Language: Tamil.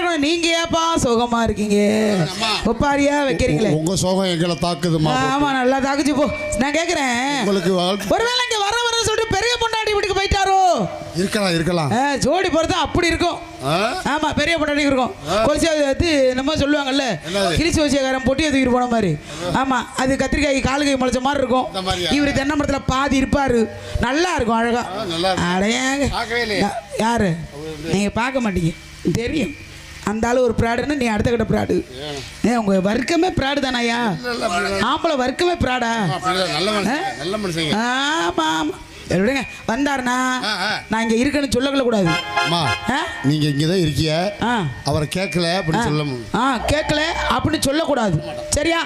இருக்கணும் நீங்க ஏப்பா சுகமா இருக்கீங்க. ஒப்பாரியா வைக்கிறீங்களே? உங்க சோகம் எங்களை தாக்குதுமா ஆமா நல்லா தாக்குச்சு. போ நான் கேக்குறேன். உங்களுக்கு ஒருவேளை இங்க வர வர சொல்லிட்டு பெரிய பொண்டாட்டி வீட்டுக்கு போயிட்டாரோ? இருக்கலாம் இருக்கலாம். ஜோடி பொறுத்தா அப்படி இருக்கும்? ஆமா பெரிய பொண்டாட்டி இருக்கும். கொலிசி அது நம்ம சொல்லுவாங்கல்ல என்னது? கிழிச்சு வச்சியக்காரன் பொட்டியை தூக்கிட்டு போன மாதிரி. ஆமா அது கத்திரிக்காய் காலு கை முளைச்ச மாதிரி இருக்கும்? இவர் தென்னை மரத்துல பாதி இருப்பாரு. நல்லா இருக்கும் அழகா. அடையாங்க யாரு? நீங்க பார்க்க மாட்டீங்க. தெரியும். அந்த ஆள் ஒரு ப்ராடுன்னு நீ அடுத்த கிட்ட ப்ராடு. ஏ உங்க வர்க்கமே ப்ராடு தானயா ஆம்பளை வர்க்கமே ப்ராடா? ஆமா ஆமா. விடுங்க. வந்தாருண்ணா. நான் இங்க இருக்கேன்னு சொல்லக்கல கூடாது நீங்க இங்கதான் இருக்கிய. அவரை கேட்கல அப்படின்னு சொல்ல ஆ கேட்கல அப்படின்னு சொல்லக்கூடாது. சரியா?